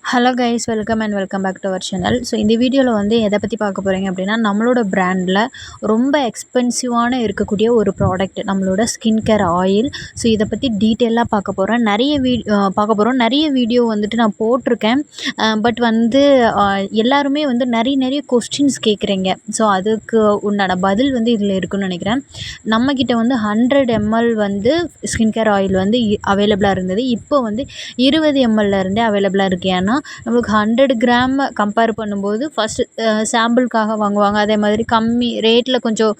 Hello guys welcome and welcome back to our channel so இந்த வீடியோவில் வந்து எதை பற்றி பார்க்க போகிறீங்க அப்படின்னா நம்மளோட ப்ராண்டில் ரொம்ப எக்ஸ்பென்சிவான இருக்கக்கூடிய ஒரு ப்ராடக்ட் நம்மளோட ஸ்கின் கேர் ஆயில் ஸோ இதை பற்றி டீட்டெயிலாக பார்க்க போகிறேன் நிறைய வீ பார்க்க போகிறோம் நிறைய வீடியோ வந்துட்டு நான் போட்டிருக்கேன். பட் வந்து எல்லாருமே வந்து நிறைய நிறைய கொஸ்டின்ஸ் கேட்குறீங்க ஸோ அதுக்கு உண்டான பதில் வந்து இதில் இருக்குன்னு நினைக்கிறேன். நம்மக்கிட்ட வந்து ஹண்ட்ரட் எம்எல் வந்து ஸ்கின் கேர் ஆயில் வந்து அவைலபிளாக இருந்தது. இப்போ வந்து இருபது எம்எல்லேருந்தே அவைலபிளாக இருக்கேன் என்னென்னா நம்மளுக்கு ஹண்ட்ரட் கிராம் கம்பேர் பண்ணும்போது ஃபஸ்ட்டு சாம்பிளுக்காக வாங்குவாங்க. அதே மாதிரி கம்மி ரேட்டில் கொஞ்சம்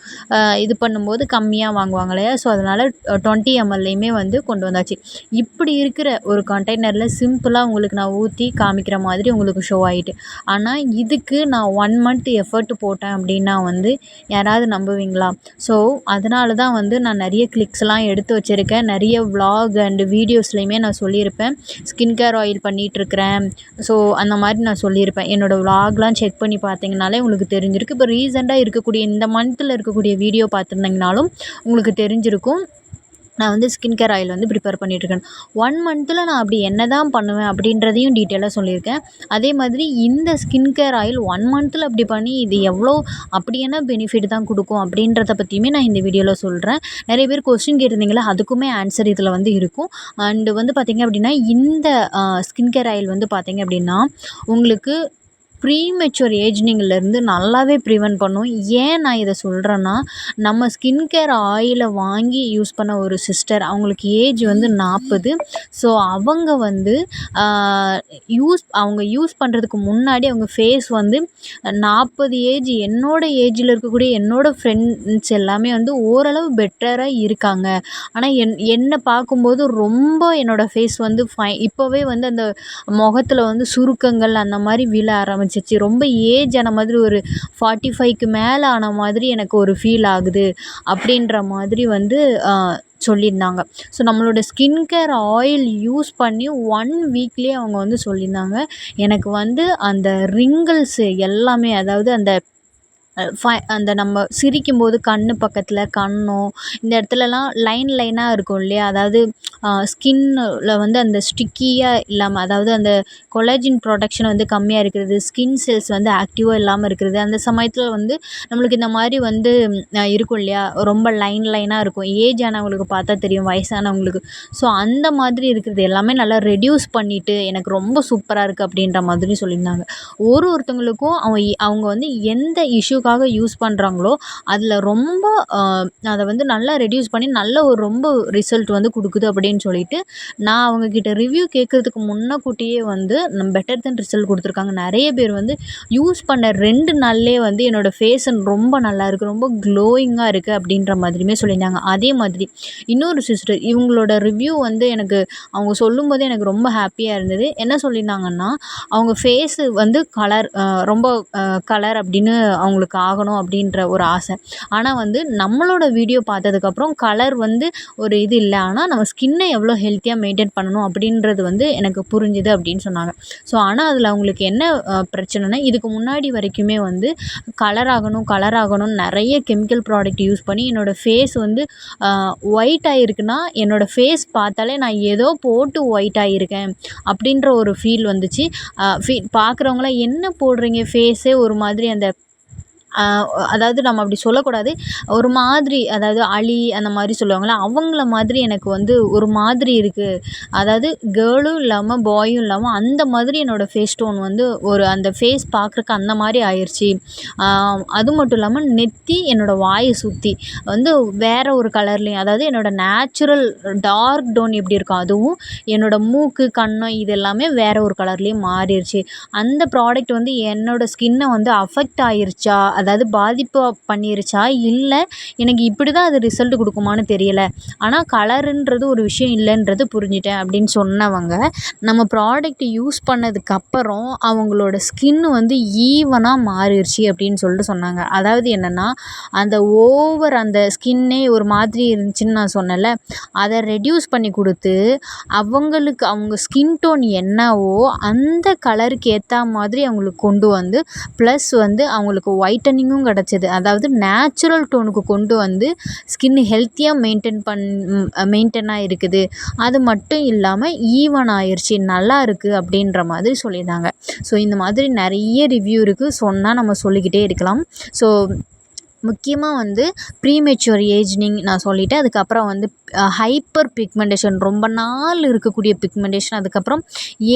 இது பண்ணும்போது கம்மியாக வாங்குவாங்க இல்லையா? ஸோ அதனால் டுவெண்ட்டி எம்எல்லையுமே வந்து கொண்டு வந்தாச்சு. இப்படி இருக்கிற ஒரு கண்டெய்னரில் சிம்பிளாக உங்களுக்கு நான் ஊற்றி காமிக்கிற மாதிரி உங்களுக்கு ஷோ ஆகிட்டு ஆனால் இதுக்கு நான் ஒன் மந்த் எஃபர்ட் போட்டேன் அப்படின்னா வந்து யாராவது நம்புவீங்களா? ஸோ அதனால தான் வந்து நான் நிறைய கிளிக்ஸ்லாம் எடுத்து வச்சுருக்கேன். நிறைய விலாக் அண்டு வீடியோஸ்லையுமே நான் சொல்லியிருப்பேன். ஸ்கின் கேர் ஆயில் பண்ணிகிட்ருக்கிறேன் ஸோ அந்த மாதிரி நான் சொல்லியிருப்பேன். என்னோடய விலாக்லாம் செக் பண்ணி பார்த்தீங்கனாலே உங்களுக்கு தெரிஞ்சிருக்கு. இப்போ ரீசெண்டாக இருக்கக்கூடிய இந்த மந்த்தில் இருக்கக்கூடிய வீடியோ பார்த்துருந்தீங்கனாலும் உங்களுக்கு தெரிஞ்சிருக்கும். நான் வந்து ஸ்கின் கேர் ஆயில் வந்து ப்ரிப்பேர் பண்ணிகிட்ருக்கேன் ஒன் மந்த்தில் நான் அப்படி என்ன தான் பண்ணுவேன் அப்படின்றதையும் டீட்டெயிலாக சொல்லியிருக்கேன். அதே மாதிரி இந்த ஸ்கின் கேர் ஆயில் ஒன் மந்த்தில் அப்படி பண்ணி இது எவ்வளோ அப்படி என்ன பெனிஃபிட் தான் கொடுக்கும் அப்படின்றத பற்றியுமே நான் இந்த வீடியோவில் சொல்கிறேன் நிறைய பேர் கொஸ்டின் கேட்டிருந்தீங்களா அதுக்குமே ஆன்சர் இதில் வந்து இருக்கும். அண்டு வந்து பார்த்திங்க அப்படின்னா இந்த ஸ்கின் கேர் ஆயில் வந்து பார்த்திங்க அப்படின்னா உங்களுக்கு ப்ரீமெச்சுவர் ஏஜ்னிங்லேருந்து நல்லாவே ப்ரிவென்ட் பண்ணும். ஏன் நான் இதை சொல்கிறேன்னா நம்ம ஸ்கின் கேர் ஆயிலை வாங்கி யூஸ் பண்ண ஒரு சிஸ்டர் அவங்களுக்கு ஏஜ் வந்து நாற்பது ஸோ அவங்க வந்து யூஸ் அவங்க யூஸ் பண்ணுறதுக்கு முன்னாடி அவங்க ஃபேஸ் வந்து நாற்பது ஏஜ் என்னோடய ஏஜில் இருக்கக்கூடிய என்னோடய ஃப்ரெண்ட்ஸ் எல்லாமே வந்து ஓரளவு பெட்டராக இருக்காங்க. ஆனால் என் என்னை பார்க்கும்போது ரொம்ப என்னோடய ஃபேஸ் வந்து ஃபை இப்போவே வந்து அந்த முகத்தில் வந்து சுருக்கங்கள் அந்த மாதிரி விழ ஆரம்பிச்சு ஆரம்பிச்சிச்சு ரொம்ப ஏஜ் ஆன மாதிரி ஒரு ஃபார்ட்டி ஃபைவ்க்கு மேலே ஆன மாதிரி எனக்கு ஒரு ஃபீல் ஆகுது அப்படின்ற மாதிரி வந்து சொல்லியிருந்தாங்க. ஸோ நம்மளோட ஸ்கின் கேர் ஆயில் யூஸ் பண்ணி ஒன் வீக்லேயே அவங்க வந்து சொல்லியிருந்தாங்க. எனக்கு வந்து அந்த ரிங்கிள்ஸு எல்லாமே அதாவது அந்த ஃபை அந்த நம்ம சிரிக்கும்போது கண் பக்கத்தில் கன்னம் இந்த இடத்துலலாம் லைன் லைனாக இருக்கும் இல்லையா? அதாவது ஸ்கின்னில் வந்து அந்த ஸ்டிக்கியாக இல்லாமல் அதாவது அந்த கொலாஜின் ப்ரொடக்ஷன் வந்து கம்மியாக இருக்கிறது ஸ்கின் செல்ஸ் வந்து ஆக்டிவாக இல்லாமல் இருக்கிறது அந்த சமயத்தில் வந்து நம்மளுக்கு இந்த மாதிரி வந்து இருக்கும் இல்லையா? ரொம்ப லைன் லைனாக இருக்கும். ஏஜ் ஆனவங்களுக்கு பார்த்தா தெரியும் வயசானவங்களுக்கு. ஸோ அந்த மாதிரி இருக்கிறது எல்லாமே நல்லா ரெடியூஸ் பண்ணிவிட்டு எனக்கு ரொம்ப சூப்பராக இருக்குது அப்படின்ற மாதிரி சொல்லியிருந்தாங்க. ஒரு ஒருத்தவங்களுக்கும் அவங்க அவங்க வந்து எந்த இஷ்யூ எதுக்காக யூஸ் பண்ணுறாங்களோ அதில் ரொம்ப அதை வந்து நல்லா ரெடியூஸ் பண்ணி நல்ல ஒரு ரொம்ப ரிசல்ட் வந்து கொடுக்குது அப்படின்னு சொல்லிட்டு நான் அவங்கக்கிட்ட ரிவ்யூ கேட்குறதுக்கு முன்னக்கூட்டியே வந்து பெட்டர் தென் ரிசல்ட் கொடுத்துருக்காங்க. நிறைய பேர் வந்து யூஸ் பண்ண ரெண்டு நாள்லேயே வந்து என்னோடய ஃபேஸ் ரொம்ப நல்லா இருக்குது ரொம்ப க்ளோயிங்காக இருக்குது அப்படின்ற மாதிரியுமே சொல்லியிருந்தாங்க. அதே மாதிரி இன்னொரு சிஸ்டர் இவங்களோட ரிவ்யூ வந்து எனக்கு அவங்க சொல்லும்போதே எனக்கு ரொம்ப ஹாப்பியாக இருந்தது. என்ன சொல்லியிருந்தாங்கன்னா அவங்க ஃபேஸு வந்து கலர் ரொம்ப கலர் அப்படின்னு அவங்களுக்கு எனக்கு ஆகணும் அப்படின்ற ஒரு ஆசை. ஆனால் வந்து நம்மளோட வீடியோ பார்த்ததுக்கப்புறம் கலர் வந்து ஒரு இது இல்லை. ஆனால் நம்ம ஸ்கின்னை எவ்வளோ ஹெல்த்தியாக மெயின்டைன் பண்ணணும் அப்படின்றது வந்து எனக்கு புரிஞ்சுது அப்படின்னு சொன்னாங்க. ஸோ ஆனால் அதில் அவங்களுக்கு என்ன பிரச்சனைனா இதுக்கு முன்னாடி வரைக்குமே வந்து கலர் ஆகணும் கலர் ஆகணும் நிறைய கெமிக்கல் ப்ராடக்ட் யூஸ் பண்ணி என்னோடய ஃபேஸ் வந்து ஒயிட் ஆகிருக்குன்னா என்னோடய ஃபேஸ் பார்த்தாலே நான் ஏதோ போட்டு ஒயிட் ஆகியிருக்கேன் அப்படின்ற ஒரு ஃபீல் வந்துச்சு. ஃபீ பார்க்குறவங்களாம் என்ன போடுறீங்க? ஃபேஸே ஒரு மாதிரி அந்த அதாவது நம்ம அப்படி சொல்லக்கூடாது. ஒரு மாதிரி அதாவது அலி அந்த மாதிரி சொல்லுவாங்கள்ல அவங்கள மாதிரி எனக்கு வந்து ஒரு மாதிரி இருக்குது அதாவது கேர்ளும் இல்லாமல் பாயும் இல்லாமல் அந்த மாதிரி என்னோடய ஃபேஸ் டோன் வந்து ஒரு அந்த ஃபேஸ் பார்க்குறக்கு அந்த மாதிரி ஆயிடுச்சு அது மட்டும் இல்லாமல் நெற்றி என்னோடய வாயை சுற்றி வந்து வேறு ஒரு கலர்லேயும் அதாவது என்னோடய நேச்சுரல் டார்க் டோன் எப்படி இருக்கும் அதுவும் என்னோடய மூக்கு கன்னம் இது எல்லாமே வேறு ஒரு கலர்லேயும் மாறிடுச்சு அந்த ப்ராடக்ட் வந்து என்னோடய ஸ்கின்னை வந்து அஃபெக்ட் ஆயிருச்சா? அதாவது பாதிப்பு பண்ணிருச்சா? இல்லை எனக்கு இப்படி தான் அது ரிசல்ட் கொடுக்குமான்னு தெரியலை. ஆனால் கலருன்றது ஒரு விஷயம் இல்லைன்றது புரிஞ்சுட்டேன் அப்படின்னு சொன்னவங்க நம்ம ப்ராடக்ட் யூஸ் பண்ணதுக்கப்புறம் அவங்களோட ஸ்கின் வந்து ஈவனாக மாறிடுச்சு அப்படின்னு சொல்லிட்டு சொன்னாங்க. அதாவது என்னென்னா அந்த ஓவர் அந்த ஸ்கின்னே ஒரு மாதிரி இருந்துச்சுன்னு நான் சொன்னேன்ல அதை ரெடியூஸ் பண்ணி கொடுத்து அவங்களுக்கு அவங்க ஸ்கின் டோன் என்னவோ அந்த கலருக்கு ஏற்ற மாதிரி அவங்களுக்கு கொண்டு வந்து ப்ளஸ் வந்து அவங்களுக்கு ஒயிட் பிரைட்டனிங்கும் கிடச்சிது. அதாவது நேச்சுரல் டோனுக்கு கொண்டு வந்து ஸ்கின் ஹெல்த்தியாக மெயின்டைன் பண் மெயின்டைனாக இருக்குது. அது மட்டும் இல்லாமல் ஈவன் ஆயிடுச்சு நல்லா இருக்குது அப்படின்ற மாதிரி சொல்லியிருந்தாங்க. ஸோ இந்த மாதிரி நிறைய ரிவ்யூ இருக்குது சொன்னால் நம்ம சொல்லிக்கிட்டே இருக்கலாம். ஸோ முக்கியமாக வந்து ப்ரீமெச்சுவர் ஏஜ்னிங் நான் சொல்லிவிட்டேன் அதுக்கப்புறம் வந்து ஹைப்பர் பிக்மெண்டேஷன் ரொம்ப நாள் இருக்கக்கூடிய பிக்மெண்டேஷன் அதுக்கப்புறம்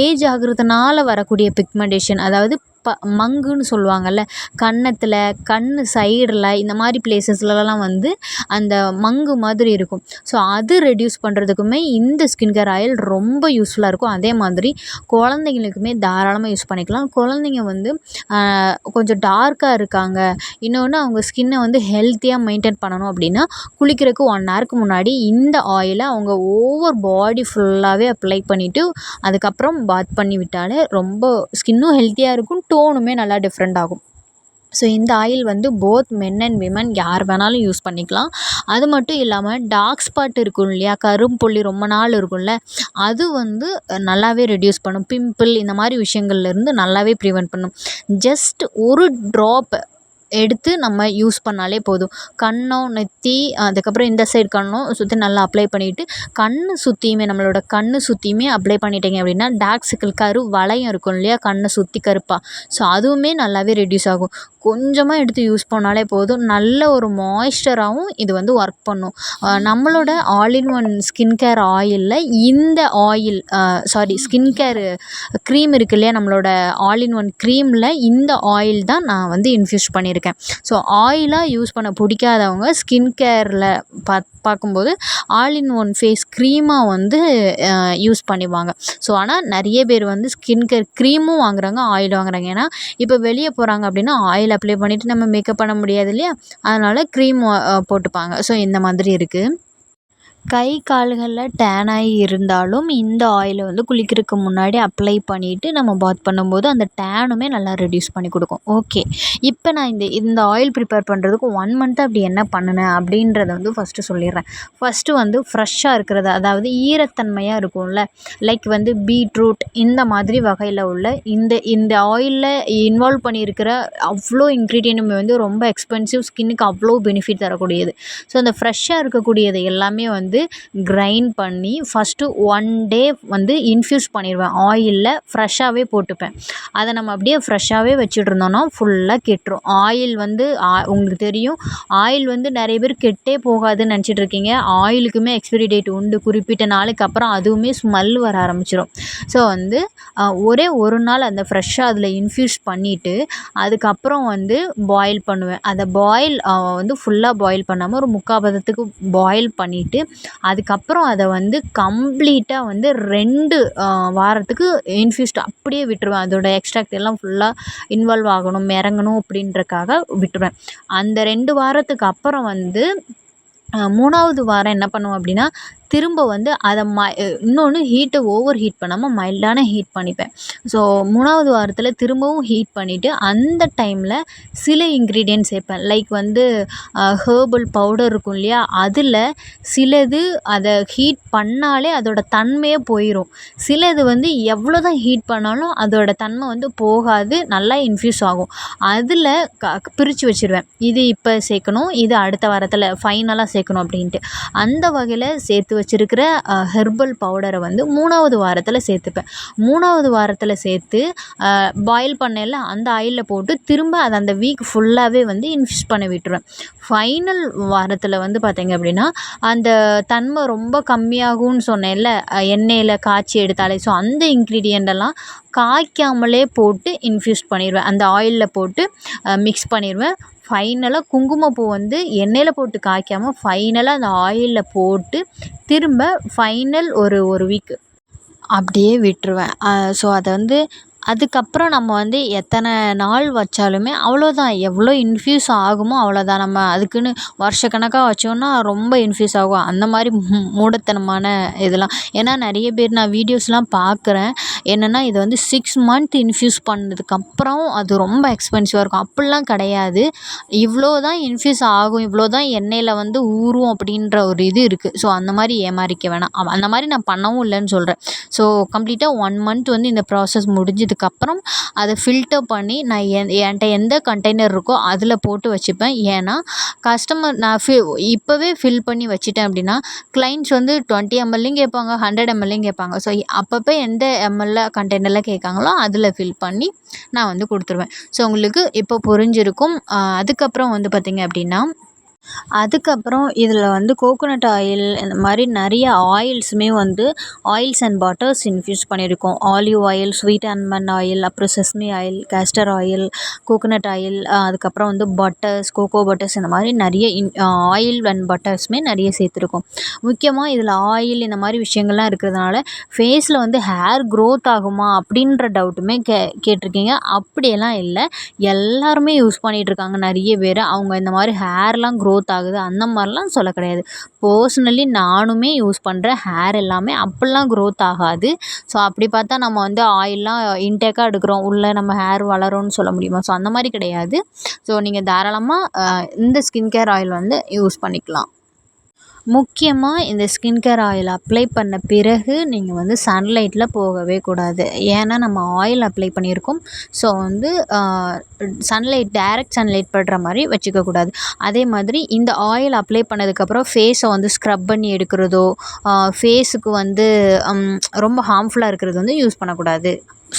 ஏஜ் ஆகுறதுனால வரக்கூடிய பிக்மெண்டேஷன் அதாவது ப மங்குன்னு சொல்லுவாங்கள்ல கன்னத்தில் கண் சைடில் இந்த மாதிரி பிளேசஸ்லலாம் வந்து அந்த மங்கு மாதிரி இருக்கும். ஸோ அது ரெடியூஸ் பண்ணுறதுக்குமே இந்த ஸ்கின் கேர் ஆயில் ரொம்ப யூஸ்ஃபுல்லாக இருக்கும். அதே மாதிரி குழந்தைங்களுக்குமே தாராளமாக யூஸ் பண்ணிக்கலாம். குழந்தைங்க வந்து கொஞ்சம் டார்க்காக இருக்காங்க. இன்னொன்று அவங்க ஸ்கின்னை வந்து ஹெல்த்தியாக மெயின்டைன் பண்ணணும் அப்படின்னா குளிக்கிறதுக்கு ஒன் ஹவருக்கு முன்னாடி இந்த ஆயிலை அவங்க ஓவர் பாடி ஃபுல்லாகவே அப்ளை பண்ணிவிட்டு அதுக்கப்புறம் பாத் பண்ணி விட்டாலே ரொம்ப ஸ்கின்னும் ஹெல்த்தியாக இருக்கும். டோனுமே நல்லா டிஃப்ரெண்ட் ஆகும். ஸோ இந்த ஆயில் வந்து போத் மென் அண்ட் விமன் யார் வேணாலும் யூஸ் பண்ணிக்கலாம். அது மட்டும் இல்லாமல் டார்க் ஸ்பாட் இருக்கும் இல்லையா? கரும்புள்ளி ரொம்ப நாள் இருக்கும்ல? அது வந்து நல்லாவே ரெடியூஸ் பண்ணும். பிம்பிள் இந்த மாதிரி விஷயங்கள்லேருந்து நல்லாவே ப்ரிவெண்ட் பண்ணும். ஜஸ்ட் ஒரு ட்ராப் எடுத்து நம்ம யூஸ் பண்ணாலே போதும். கன்னம் நெற்றி அதுக்கப்புறம் இந்த சைடு கன்னம் சுற்றி நல்லா அப்ளை பண்ணிவிட்டு கண் சுற்றியுமே நம்மளோட கண் சுற்றியுமே அப்ளை பண்ணிட்டீங்க அப்படின்னா டார்க் சர்க்கிள் கரு வளையம் இருக்கும் இல்லையா? கண்ணை சுற்றி கருப்பாக ஸோ அதுவுமே நல்லாவே ரெடியூஸ் ஆகும். கொஞ்சமாக எடுத்து யூஸ் பண்ணாலே போதும். நல்ல ஒரு மாய்ஸ்டராகவும் இது வந்து ஒர்க் பண்ணும். நம்மளோட all in one skin care ஆயிலில் இந்த oil sorry skin care cream இருக்கு இல்லையா? நம்மளோட ஆல் இன் ஒன் க்ரீமில் இந்த ஆயில் தான் நான் வந்து இன்ஃப்யூஸ் பண்ணியிருக்கேன் ஸோ ஆயிலாக யூஸ் பண்ண பிடிக்காதவங்க ஸ்கின் கேரில் பா பார்க்கும்போது ஆல் இன் ஒன் ஃபேஸ் க்ரீமாக வந்து யூஸ் பண்ணிப்பாங்க. ஸோ ஆனால் நிறைய பேர் வந்து ஸ்கின் கேர் க்ரீமும் வாங்குறாங்க ஆயில் வாங்குறாங்க. ஏன்னா இப்போ வெளியே போகிறாங்க அப்படின்னா ஆயில் அப்ளை பண்ணிவிட்டு நம்ம மேக்கப் பண்ண முடியாது இல்லையா? அதனால் க்ரீம் போட்டுப்பாங்க. ஸோ இந்த மாதிரி இருக்குது கை கால்களில் டேன் ஆகி இருந்தாலும் இந்த ஆயிலை வந்து குளிக்கிறதுக்கு முன்னாடி அப்ளை பண்ணிவிட்டு நம்ம பாத் பண்ணும்போது அந்த டேனுமே நல்லா ரெடியூஸ் பண்ணி கொடுக்கும். ஓகே இப்போ நான் இந்த இந்த ஆயில் ப்ரிப்பேர் பண்ணுறதுக்கு ஒன் மந்த் அப்படி என்ன பண்ணினேன் அப்படின்றத வந்து ஃபஸ்ட்டு சொல்லிடுறேன். ஃபஸ்ட்டு வந்து ஃப்ரெஷ்ஷாக இருக்கிறது அதாவது ஈரத்தன்மையாக இருக்கும்ல. லைக் வந்து பீட்ரூட் இந்த மாதிரி வகையில் உள்ள இந்த இந்த ஆயிலில் இன்வால்வ் பண்ணியிருக்கிற அவ்வளோ இன்க்ரீடியன்ட்டுமே வந்து ரொம்ப எக்ஸ்பென்சிவ் ஸ்கின்னுக்கு அவ்வளோ பெனிஃபிட் தரக்கூடியது. ஸோ அந்த ஃப்ரெஷ்ஷாக இருக்கக்கூடியது எல்லாமே வந்து வந்து கிரைண்ட் பண்ணி ஃபஸ்ட்டு ஒன் டே வந்து இன்ஃப்யூஸ் பண்ணிடுவேன் ஆயிலில் ஃப்ரெஷ்ஷாகவே போட்டுப்பேன். அதை நம்ம அப்படியே ஃப்ரெஷ்ஷாகவே வச்சுட்டு இருந்தோம்னா ஃபுல்லாக கெட்டுரும். ஆயில் வந்து உங்களுக்கு தெரியும் ஆயில் வந்து நிறைய பேர் கெட்டே போகாதுன்னு நினச்சிட்டு இருக்கீங்க ஆயிலுக்குமே எக்ஸ்பிரி டேட் உண்டு. குறிப்பிட்ட நாளுக்கு அப்புறம் அதுவுமே ஸ்மெல் வர ஆரம்பிச்சிடும் ஸோ வந்து ஒரே ஒரு நாள் அந்த ஃப்ரெஷ்ஷாக அதில் இன்ஃப்யூஸ் பண்ணிவிட்டு அதுக்கப்புறம் வந்து பாயில் பண்ணுவேன். அதை பாயில் வந்து ஃபுல்லாக பாயில் பண்ணாமல் ஒரு முக்கால் பதத்துக்கு பாயில் பண்ணிவிட்டு அதுக்கப்புறம் அதை வந்து கம்ப்ளீட்டாக வந்து ரெண்டு வாரத்துக்கு இன்ஃப்யூஸ்டு அப்படியே விட்டுருவேன். அதோட எக்ஸ்ட்ராக்ட் எல்லாம் ஃபுல்லாக இன்வால்வ் ஆகணும் இறங்கணும் அப்படின்றக்காக விட்டுருவேன். அந்த ரெண்டு வாரத்துக்கு அப்புறம் வந்து மூணாவது வாரம் என்ன பண்ணுவேன் அப்படின்னா திரும்ப வந்து அதை ம இன்னொன்று ஹீட்டை ஓவர் ஹீட் பண்ணாமல் மைல்டான ஹீட் பண்ணிப்பேன். ஸோ மூணாவது வாரத்தில் திரும்பவும் ஹீட் பண்ணிவிட்டு அந்த டைமில் சில இன்க்ரீடியன்ட் சேர்ப்பேன். லைக் வந்து ஹேர்பல் பவுடர் இருக்கும் இல்லையா? அதில் சிலது அதை ஹீட் பண்ணாலே அதோட தன்மையே போயிடும் சிலது வந்து எவ்வளோ தான் ஹீட் பண்ணாலும் அதோட தன்மை வந்து போகாது நல்லா இன்ஃப்யூஸ் ஆகும். அதில் க பிரித்து வச்சுருவேன். இது இப்போ சேர்க்கணும் இது அடுத்த வாரத்தில் ஃபைனலாக சேர்க்கணும் அப்படின்ட்டு. அந்த வகையில் சேர்த்து வச்சுருக்கிற ஹெர்பல் பவுடரை வந்து மூணாவது வாரத்தில் சேர்த்துப்பேன். மூணாவது வாரத்தில் சேர்த்து பாயில் பண்ணையில் அந்த ஆயிலில் போட்டு திரும்ப அதை அந்த வீக் ஃபுல்லாகவே வந்து இன்ஃபியூஸ் பண்ண விட்டுருவேன். ஃபைனல் வாரத்தில் வந்து பார்த்திங்க அப்படின்னா அந்த தன்மை ரொம்ப கம்மியாகும்னு சொன்னேன்ல எண்ணெயில் காய்ச்சி எடுத்தாலே. ஸோ அந்த இன்க்ரீடியண்டெல்லாம் காய்க்காமலே போட்டு இன்ஃப்யூஸ் பண்ணிடுவேன் அந்த ஆயிலில் போட்டு மிக்ஸ் பண்ணிடுவேன் ஃபைனலாக குங்குமப்பூ வந்து எண்ணெயில் போட்டு காய்க்காமல் ஃபைனலாக அந்த ஆயிலில் போட்டு திரும்ப ஃபைனல் ஒரு ஒரு வீக்கு அப்படியே விட்டுருவேன். ஸோ அதை வந்து அதுக்கப்புறம் நம்ம வந்து எத்தனை நாள் வச்சாலுமே அவ்வளோதான். எவ்வளோ இன்ஃப்யூஸ் ஆகுமோ அவ்வளோதான். நம்ம அதுக்குன்னு வருஷக்கணக்காக வச்சோன்னா ரொம்ப இன்ஃப்யூஸ் ஆகும். அந்த மாதிரி மூடத்தனமான இதெல்லாம். ஏன்னா நிறைய பேர் நான் வீடியோஸ்லாம் பார்க்குறேன். என்னென்னா இது வந்து சிக்ஸ் மந்த் இன்ஃப்யூஸ் பண்ணதுக்கப்புறம் அது ரொம்ப எக்ஸ்பென்சிவாக இருக்கும். அப்படிலாம் கிடையாது. இவ்வளோ தான் இன்ஃப்யூஸ் ஆகும். இவ்வளோ தான் எண்ணெயில் வந்து ஊறும் அப்படின்ற ஒரு இது இருக்குது ஸோ அந்த மாதிரி ஏமாறிக்க வேணாம். அந்த மாதிரி நான் பண்ணவும் இல்லைன்னு சொல்கிறேன் ஸோ கம்ப்ளீட்டாக ஒன் மந்த் வந்து இந்த ப்ராசஸ் முடிஞ்சதுக்கு அதுக்கப்புறம் அதை ஃபில்டர் பண்ணி நான் என் என்கிட்ட எந்த கண்டெய்னர் இருக்கோ அதில் போட்டு வச்சுப்பேன். ஏன்னா கஸ்டமர் நான் ஃபி இப்போவே ஃபில் பண்ணி வச்சுட்டேன் அப்படின்னா கிளைண்ட்ஸ் வந்து டுவெண்ட்டி எம்எல்லையும் கேட்பாங்க ஹண்ட்ரட் எம்எல்லையும் கேட்பாங்க. ஸோ அப்பப்போ எந்த எம்எல்ல கண்டெய்னரில் கேட்காங்களோ அதில் ஃபில் பண்ணி நான் வந்து கொடுத்துருவேன். ஸோ உங்களுக்கு இப்போ புரிஞ்சிருக்கும். அதுக்கப்புறம் வந்து பார்த்திங்க அப்படின்னா அதுக்கப்புறம் இதில் வந்து கோகோனட் ஆயில் இந்த மாதிரி நிறைய ஆயில்ஸுமே வந்து ஆயில்ஸ் அண்ட் பட்டர்ஸ் இன்ஃப்யூஸ் பண்ணியிருக்கோம். Olive oil sweet almond oil அப்புறம் sesame oil castor oil coconut oil அதுக்கப்புறம் வந்து பட்டர்ஸ் கோகோ பட்டர்ஸ் இந்த மாதிரி நிறைய இன் ஆயில் அண்ட் பட்டர்ஸுமே நிறைய சேர்த்துருக்கோம். முக்கியமாக இதில் ஆயில் இந்த மாதிரி விஷயங்கள்லாம் இருக்கிறதுனால ஃபேஸில் வந்து ஹேர் க்ரோத் ஆகுமா அப்படின்ற டவுட்டுமே கே கேட்டிருக்கீங்க. அப்படியெல்லாம் இல்லை. எல்லாருமே யூஸ் பண்ணிகிட்ருக்காங்க நிறைய பேர். அவங்க இந்த மாதிரி ஹேர்லாம் க்ரோத் ஆகுது. அந்த மாதிரிலாம் சொல்ல கிடையாது. பர்சனலி நானுமே யூஸ் பண்ணுறேன் ஹேர் எல்லாமே அப்படிலாம் க்ரோத் ஆகாது. ஸோ அப்படி பார்த்தா நம்ம வந்து ஆயில்லாம் இன்டேக்காக எடுக்கிறோம். உள்ளே நம்ம ஹேர் வளரும்னு சொல்ல முடியுமா? ஸோ அந்த மாதிரி கிடையாது. ஸோ நீங்கள் தாராளமாக இந்த ஸ்கின் கேர் ஆயில் வந்து யூஸ் பண்ணிக்கலாம். முக்கியமாக இந்த ஸ்கின் கேர் ஆயில் அப்ளை பண்ண பிறகு நீங்கள் வந்து சன்லைட்டில் போகவே கூடாது. ஏன்னா நம்ம ஆயில் அப்ளை பண்ணியிருக்கோம். ஸோ வந்து சன்லைட் டேரெக்ட் சன்லைட் படுற மாதிரி வச்சுக்கக்கூடாது அதே மாதிரி இந்த ஆயில் அப்ளை பண்ணதுக்கப்புறம் ஃபேஸை வந்து ஸ்க்ரப் பண்ணி எடுக்கிறதோ ஃபேஸுக்கு வந்து ரொம்ப ஹார்ம்ஃபுல்லாக இருக்கிறது வந்து யூஸ் பண்ணக்கூடாது.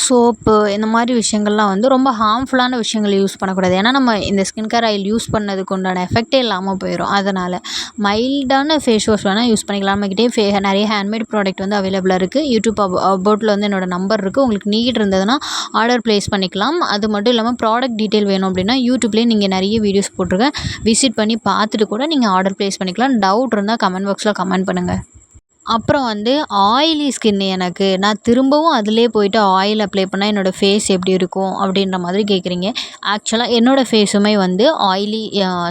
சோப்பு இந்த மாதிரி விஷயங்கள்லாம் வந்து ரொம்ப ஹார்ம்ஃபுல்லான விஷயங்கள் யூஸ் பண்ணக்கூடாது. ஏன்னா நம்ம இந்த ஸ்கின் கேர் ஆயில் யூஸ் பண்ணதுக்கு உண்டான எஃபெக்டே இல்லாமல் போயிடும் அதனால் மைல்டான ஃபேஸ் வாஷ் வேணால் யூஸ் பண்ணிக்கலாம் நம்மக்கிட்டே ஃபே நிறைய ஹேண்ட்மேட் ப்ராடக்ட் வந்து அவைலபிளாக இருக்குது யூடியூப் அப் அபோட்டில் வந்து என்னோடய நம்பர் இருக்குது உங்களுக்கு நீட் இருந்ததுன்னா ஆர்டர் ப்ளேஸ் பண்ணிக்கலாம். அது மட்டும் இல்லாமல் ப்ராடக்ட் டீட்டெயில் வேணும் அப்படின்னா யூடியூப்லேயே நீங்கள் நிறைய வீடியோஸ் போட்டிருக்கேன். விசிட் பண்ணி பார்த்துட்டு கூட நீங்கள் ஆர்டர் ப்ளேஸ் பண்ணிக்கலாம். டவுட் இருந்தால் கமெண்ட் பாக்ஸில் கமெண்ட் பண்ணுங்கள் அப்புறம் வந்து ஆயிலி ஸ்கின் எனக்கு. நான் திரும்பவும் அதிலே போய்ட்டு ஆயில் அப்ளை பண்ணால் என்னோடய ஃபேஸ் எப்படி இருக்கும் அப்படின்ற மாதிரி கேட்குறீங்க ஆக்சுவலாக என்னோடய ஃபேஸுமே வந்து ஆயிலி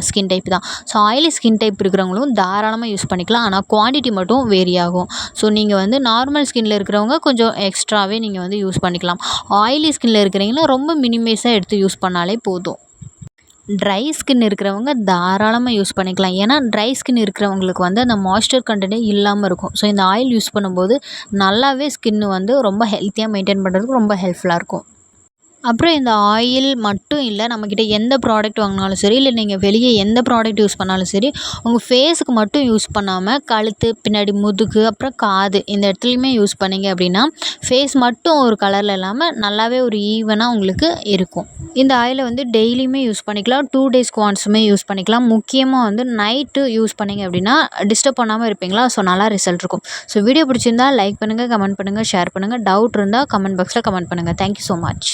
ஸ்கின் டைப் தான். ஸோ ஆயிலி ஸ்கின் டைப் இருக்கிறவங்களும் தாராளமாக யூஸ் பண்ணிக்கலாம். ஆனால் குவான்டிட்டி மட்டும் வேரி ஆகும். ஸோ நீங்கள் வந்து நார்மல் ஸ்கின்னில் இருக்கிறவங்க கொஞ்சம் எக்ஸ்ட்ராவே நீங்கள் வந்து யூஸ் பண்ணிக்கலாம். ஆயிலி ஸ்கின்னில் இருக்கிறீங்கன்னா ரொம்ப மினிமைஸாக எடுத்து யூஸ் பண்ணாலே போதும். ட்ரை ஸ்கின் இருக்கிறவங்க தாராளமாக யூஸ் பண்ணிக்கலாம். ஏன்னா ட்ரை ஸ்கின் இருக்கிறவங்களுக்கு வந்து அந்த மாய்ஸ்சர் கண்டென்ட்டே இல்லாமல் இருக்கும். ஸோ இந்த ஆயில் யூஸ் பண்ணும்போது நல்லாவே ஸ்கின்னு வந்து ரொம்ப ஹெல்த்தியாக மெயின்டைன் பண்ணுறதுக்கு ரொம்ப ஹெல்ப்ஃபுல்லாக இருக்கும். அப்புறம் இந்த ஆயில் மட்டும் இல்லை நம்மக்கிட்ட எந்த ப்ராடக்ட் வாங்கினாலும் சரி இல்லை நீங்கள் வெளியே எந்த ப்ராடக்ட் யூஸ் பண்ணாலும் சரி உங்கள் ஃபேஸுக்கு மட்டும் யூஸ் பண்ணாமல் கழுத்து பின்னாடி முதுகு அப்புறம் காது இந்த இடத்துலையுமே யூஸ் பண்ணிங்க அப்படின்னா ஃபேஸ் மட்டும் ஒரு கலரில் இல்லாமல் நல்லாவே ஒரு ஈவனாக உங்களுக்கு இருக்கும். இந்த ஆயிலை வந்து டெய்லியுமே யூஸ் பண்ணிக்கலாம் டூ டேஸ் ஒன்ஸுமே யூஸ் பண்ணிக்கலாம். முக்கியமாக வந்து நைட்டு யூஸ் பண்ணிங்க அப்படின்னா டிஸ்டர்ப் பண்ணாமல் இருப்பீங்களா? ஸோ நல்லா ரிசல்ட் இருக்கும். ஸோ வீடியோ பிடிச்சிருந்தா லைக் பண்ணுங்கள் கமெண்ட் பண்ணுங்கள் ஷேர் பண்ணுங்கள் டவுட் இருந்தால் கமெண்ட் பாக்ஸில் கமெண்ட் பண்ணுங்கள் தேங்க்யூ ஸோ மச்